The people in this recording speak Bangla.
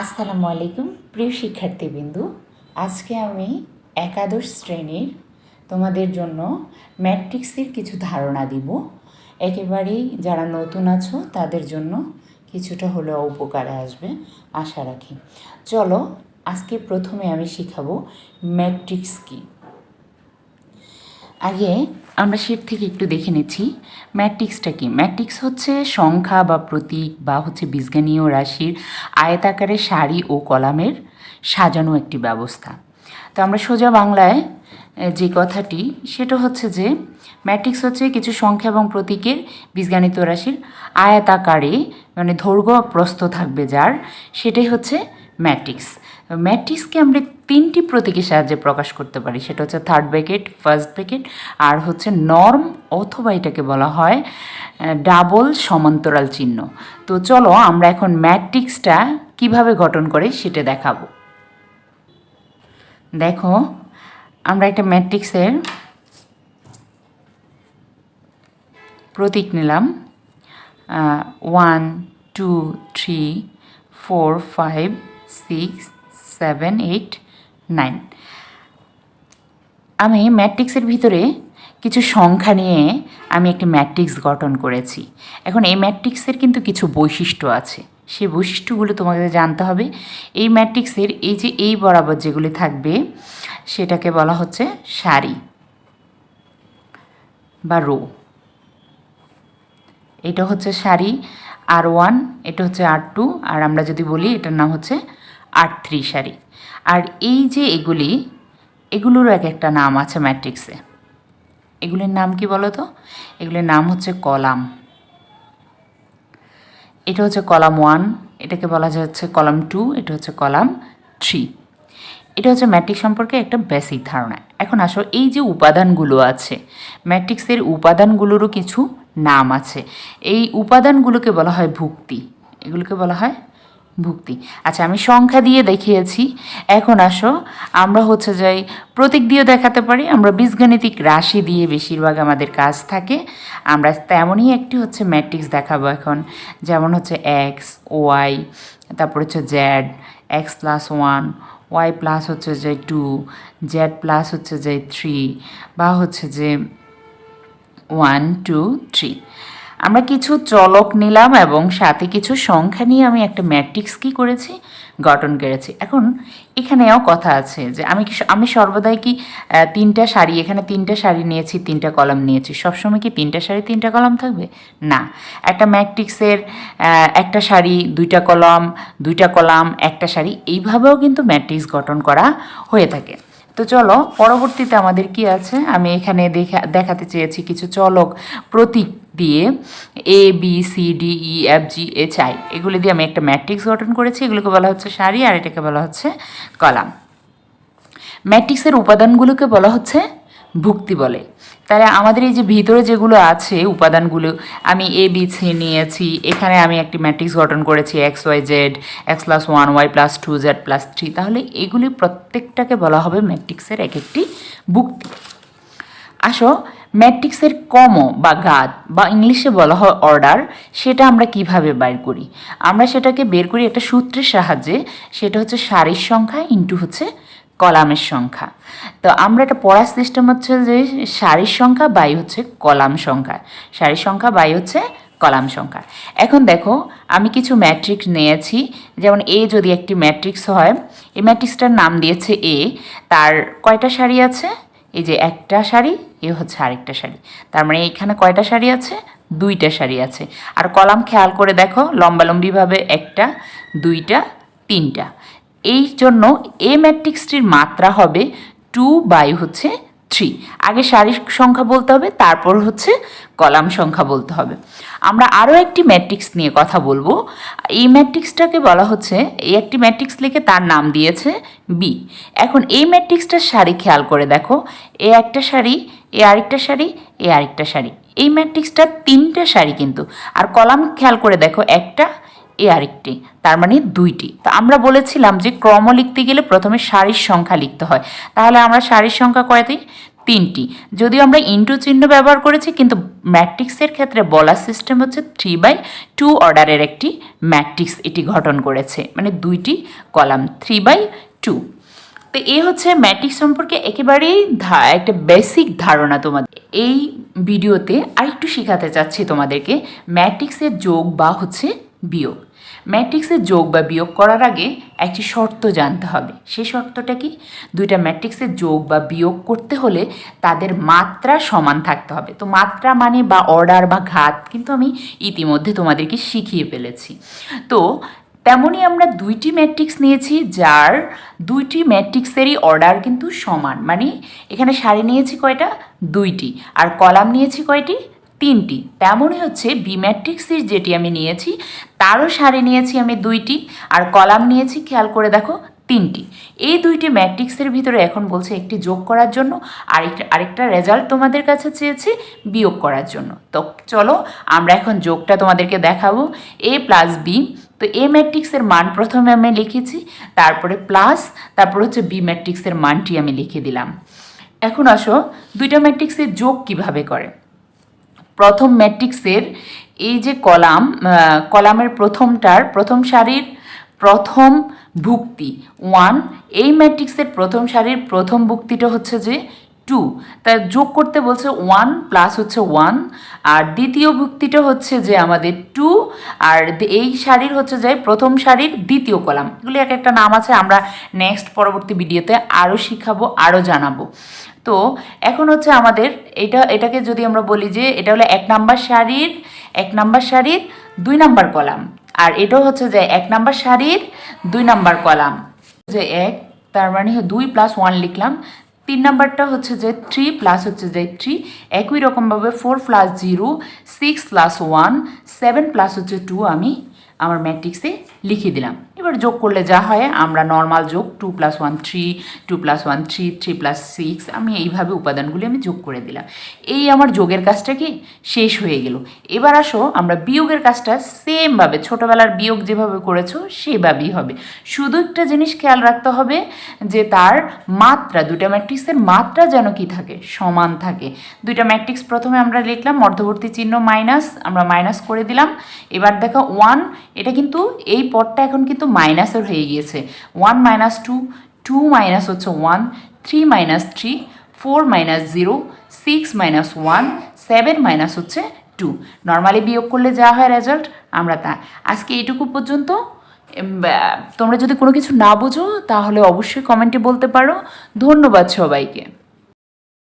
আসসালামু আলাইকুম, প্রিয় শিক্ষার্থীবৃন্দু। আজকে আমি একাদশ শ্রেণির তোমাদের জন্য ম্যাট্রিক্সের কিছু ধারণা দিব। একেবারেই যারা নতুন আছো, তাদের জন্য কিছুটা হলেও উপকারে আসবে, আশা রাখি। চলো, আজকে প্রথমে আমি শিখাবো ম্যাট্রিক্স কী। আগে আমরা সেট থেকে একটু দেখে নিচ্ছি ম্যাট্রিক্সটা কি? ম্যাট্রিক্স হচ্ছে সংখ্যা বা প্রতীক বা হচ্ছে বীজগানীয় রাশির আয়তাকারে সারি ও কলামের সাজানো একটি ব্যবস্থা। তো আমরা সোজা বাংলায় যে কথাটি, সেটা হচ্ছে যে ম্যাট্রিক্স হচ্ছে কিছু সংখ্যা এবং প্রতীকের বীজগাণিত রাশির আয়তাকারে মানে দৈর্ঘ্য প্রস্থ থাকবে যার, সেটাই হচ্ছে ম্যাট্রিক্স। ম্যাট্রিক্সকে আমরা তিনটি প্রতীকের সাহায্যে প্রকাশ করতে পারি। সেটা হচ্ছে থার্ড ব্র্যাকেট ফার্স্ট ব্র্যাকেট আর হচ্ছে নর্ম অথবা এটাকে বলা হয় ডাবল সমান্তরাল চিহ্ন। তো চলো আমরা এখন ম্যাট্রিক্সটা কীভাবে গঠন করে সেটা দেখাবো। দেখো, আমরা একটা ম্যাট্রিক্সের প্রতীক নিলাম। One two three four five six seven eight nine আমি ম্যাট্রিক্সের ভিতরে কিছু সংখ্যা নিয়ে আমি একটি ম্যাট্রিক্স গঠন করেছি। এখন এই ম্যাট্রিক্সের কিন্তু কিছু বৈশিষ্ট্য আছে। সেই বৈশিষ্ট্যগুলো তোমাদের জানতে হবে। এই ম্যাট্রিক্সের এই যে এই বরাবর যেগুলি থাকবে, সেটাকে বলা হচ্ছে সারি বা রো। এটা হচ্ছে সারি, আর ওয়ান এটা হচ্ছে আর টু আর আমরা যদি বলি এটার নাম হচ্ছে আর থ্রি সারি আর এই যে এগুলি, এগুলোরও এক একটা নাম আছে ম্যাট্রিক্সে। এগুলির নাম কি বলো তো এগুলির নাম হচ্ছে কলাম। এটা হচ্ছে কলাম ওয়ান এটাকে বলা যাচ্ছে কলাম টু এটা হচ্ছে কলাম থ্রি এটা হচ্ছে ম্যাট্রিক্স সম্পর্কে একটা বেসিক ধারণা। এখন আসো, এই যে উপাদানগুলো আছে, ম্যাট্রিক্সের উপাদানগুলোরও কিছু নাম আছে। এই উপাদানগুলোকে বলা হয় ভুক্তি। এগুলোকে বলা হয় ভুক্তি। আচ্ছা আমি সংখ্যা দিয়ে দেখিয়েছি। এখন আসো, আমরা হচ্ছে যাই প্রতীক দিয়েও দেখাতে পারি, আমরা বীজগণিতিক রাশি দিয়ে বেশিরভাগ আমাদের কাজ থাকে। আমরা তেমনই একটি হচ্ছে ম্যাট্রিক্স দেখাবো এখন, যেমন হচ্ছে এক্স ওয়াই তারপর হচ্ছে z x plus one y plus হচ্ছে যে টু জেড প্লাস হচ্ছে যে থ্রি বা হচ্ছে যে ওয়ান টু থ্রি আমরা কিছু চলক নিলাম এবং সাথে কিছু সংখ্যা নিয়ে আমি একটা ম্যাট্রিক্স কি করেছি? গঠন করেছি। এখন এখানেও কথা আছে যে আমি আমি সর্বদাই কি তিনটা শাড়ি এখানে তিনটা শাড়ি নিয়েছি, তিনটা কলাম নিয়েছি। সবসময় কি তিনটা শাড়ি তিনটা কলাম থাকবে? না। একটা ম্যাট্রিক্সের একটা শাড়ি দুইটা কলাম দুইটা কলাম, একটা শাড়ি এইভাবেও কিন্তু ম্যাট্রিক্স গঠন করা হয়ে থাকে। তো চলো, পরবর্তীতে আমাদের কি আছে? আমি এখানে দেখা, দেখাতে চেয়েছি কিছু চলক প্রতীক দিয়ে A B C D E F G H I এগুলি দিয়ে আমি একটা ম্যাট্রিক্স গঠন করেছি। এগুলোকে বলা হচ্ছে শাড়ি আর এটাকে বলা হচ্ছে কলাম। ম্যাট্রিক্সের উপাদানগুলোকে বলা হচ্ছে ভুক্তি বলে। তাহলে আমাদের এই যে ভিতরে যেগুলো আছে উপাদানগুলো, আমি এ বি সি নিয়েছি, এখানে আমি একটি ম্যাট্রিক্স গঠন করেছি x y z x plus one y plus two z plus three তাহলে এগুলি প্রত্যেকটাকে বলা হবে ম্যাট্রিক্সের এক একটি ভুক্তি। আসো ম্যাট্রিক্সের কম বা গাদ বা ইংলিশে বলা হয় অর্ডার সেটা আমরা কীভাবে বের করি? আমরা সেটাকে বের করি একটা সূত্রের সাহায্যে, সেটা হচ্ছে সারির সংখ্যা ইন্টু হচ্ছে কলামের সংখ্যা। তো আমরা একটা পড়ার সিস্টেম হচ্ছে যে সারির সংখ্যা, বাই হচ্ছে কলাম সংখ্যা। সারির সংখ্যা, বাই হচ্ছে কলাম সংখ্যা। এখন দেখো, আমি কিছু ম্যাট্রিক্স নিয়েছি। যেমন এ যদি একটি ম্যাট্রিক্স হয়, এই ম্যাট্রিক্সটার নাম দিয়েছে এ তার কয়টা সারি আছে? এই যে একটা শাড়ি এ হচ্ছে আরেকটা শাড়ি তার মানে এখানে কয়টা শাড়ি আছে? দুইটা শাড়ি আছে। আর কলাম খেয়াল করে দেখো, লম্বালম্বিভাবে একটা, দুইটা, তিনটা। এই জন্য এ ম্যাট্রিক্সটির মাত্রা হবে টু বাই হচ্ছে থ্রি আগে শাড়ির সংখ্যা বলতে হবে, তারপর হচ্ছে কলাম সংখ্যা বলতে হবে। আমরা আরও একটি ম্যাট্রিক্স নিয়ে কথা বলব। এই ম্যাট্রিক্সটাকে বলা হচ্ছে, এই একটি ম্যাট্রিক্স লিখে তার নাম দিয়েছে বি এখন এই ম্যাট্রিক্সটার শাড়ি খেয়াল করে দেখো, এ একটা শাড়ি এ আরেকটা শাড়ি এ আরেকটা শাড়ি এই ম্যাট্রিক্সটার তিনটা শাড়ি কিন্তু। আর কলাম খেয়াল করে দেখো, একটা এ আরেকটি, তার মানে দুইটি। তো আমরা বলেছিলাম যে ক্রম লিখতে গেলে প্রথমে সারির সংখ্যা লিখতে হয়। তাহলে আমরা সারির সংখ্যা কয়টি তিনটি। যদিও আমরা ইন্টু চিহ্ন ব্যবহার করেছি, কিন্তু ম্যাট্রিক্সের ক্ষেত্রে বলার সিস্টেম হচ্ছে থ্রি বাই টু অর্ডারের একটি ম্যাট্রিক্স এটি গঠন করেছে। মানে দুইটি কলাম, থ্রি বাই টু। তো এই হচ্ছে ম্যাট্রিক্স সম্পর্কে একেবারেই একটা বেসিক ধারণা তোমাদের। এই ভিডিওতে আরেকটু শেখাতে চাচ্ছি তোমাদেরকে, ম্যাট্রিক্সের যোগ বা হচ্ছে বিয়োগ। ম্যাট্রিক্সের যোগ বা বিয়োগ করার আগে একটি শর্ত জানতে হবে। সেই শর্তটা কি? দুইটা ম্যাট্রিক্সের যোগ বা বিয়োগ করতে হলে তাদের মাত্রা সমান থাকতে হবে। তো মাত্রা মানে বা অর্ডার বা ঘাত কিন্তু আমি ইতিমধ্যে তোমাদেরকে শিখিয়ে ফেলেছি। তো তেমনই আমরা দুইটি ম্যাট্রিক্স নিয়েছি যার দুইটি ম্যাট্রিক্সেরই অর্ডার কিন্তু সমান। মানে এখানে সারি নিয়েছি কয়টা? দুইটি। আর কলাম নিয়েছি কয়টি? তিনটি। তেমনই হচ্ছে বি ম্যাট্রিক্সের যেটি আমি নিয়েছি, তারও সারি নিয়েছি আমি দুইটি আর কলাম নিয়েছি, খেয়াল করে দেখো, তিনটি। এই দুইটি ম্যাট্রিক্সের ভিতরে এখন বলছে একটি যোগ করার জন্য আরেকটা আরেকটা রেজাল্ট তোমাদের কাছে চেয়েছে বিয়োগ করার জন্য। তো চলো, আমরা এখন যোগটা তোমাদেরকে দেখাবো। এ প্লাস বি তো এ ম্যাট্রিক্সের মান প্রথমে আমি লিখেছি, তারপরে প্লাস তারপর হচ্ছে বি ম্যাট্রিক্সের মানটি আমি লিখে দিলাম। এখন আসো, দুইটা ম্যাট্রিক্সের যোগ কীভাবে করে? প্রথম ম্যাট্রিক্সের এই যে কলাম কলামের প্রথমটার প্রথম সারির প্রথম ভুক্তি ওয়ান এই ম্যাট্রিক্সের প্রথম সারির প্রথম ভুক্তিটা হচ্ছে যে টু তা যোগ করতে বলছে ওয়ান প্লাস হচ্ছে ওয়ান আর দ্বিতীয় ভুক্তিটা হচ্ছে যে আমাদের টু আর এই শাড়ির হচ্ছে যে প্রথম শাড়ির দ্বিতীয় কলাম। এগুলি এক একটা নাম আছে, আমরা নেক্সট পরবর্তী ভিডিওতে আরও শিখাবো আরও জানাব। তো এখন হচ্ছে আমাদের এটা, এটাকে যদি আমরা বলি যে এটা হলো এক নাম্বার শাড়ির, এক নাম্বার শাড়ির দুই নাম্বার কলাম। আর এটাও হচ্ছে যে এক নাম্বার শাড়ির দুই নাম্বার কলাম। যে এক, তার মানে দুই প্লাস ওয়ান লিখলাম। তিন নাম্বারটা হচ্ছে যে থ্রি প্লাস হচ্ছে যে থ্রি একই রকমভাবে four plus zero six plus one seven plus হচ্ছে টু আমি আমার ম্যাট্রিক্সে লিখে দিলাম। এবার যোগ করলে যা হয়, আমরা নর্মাল যোগ two plus one three two plus one three three plus six আমি এইভাবে উপাদানগুলি আমি যোগ করে দিলাম। এই আমার যোগের কাজটা কি? শেষ হয়ে গেল। এবার আসো, আমরা বিয়োগের কাজটা সেমভাবে ছোটোবেলার বিয়োগ যেভাবে করেছ, সেভাবেই হবে। শুধু একটা জিনিস খেয়াল রাখতে হবে, যে তার মাত্রা দুটা ম্যাট্রিক্সের মাত্রা যেন কি থাকে? সমান থাকে। দুইটা ম্যাট্রিক্স প্রথমে আমরা লিখলাম, মধ্যবর্তী চিহ্ন মাইনাস আমরা মাইনাস করে দিলাম। এবার দেখো ওয়ান এটা কিন্তু এই পদটা এখন কিন্তু মাইনাসের হয়ে গিয়েছে। One minus two two minus হচ্ছে one three minus three four minus zero six minus one seven minus হচ্ছে টু নর্মালি বিয়োগ করলে যা হয় রেজাল্ট আমরা তা। আজকে এইটুকু পর্যন্ত তোমরা যদি কোনো কিছু না বোঝো, তাহলে অবশ্যই কমেন্টে বলতে পারো। ধন্যবাদ সবাইকে।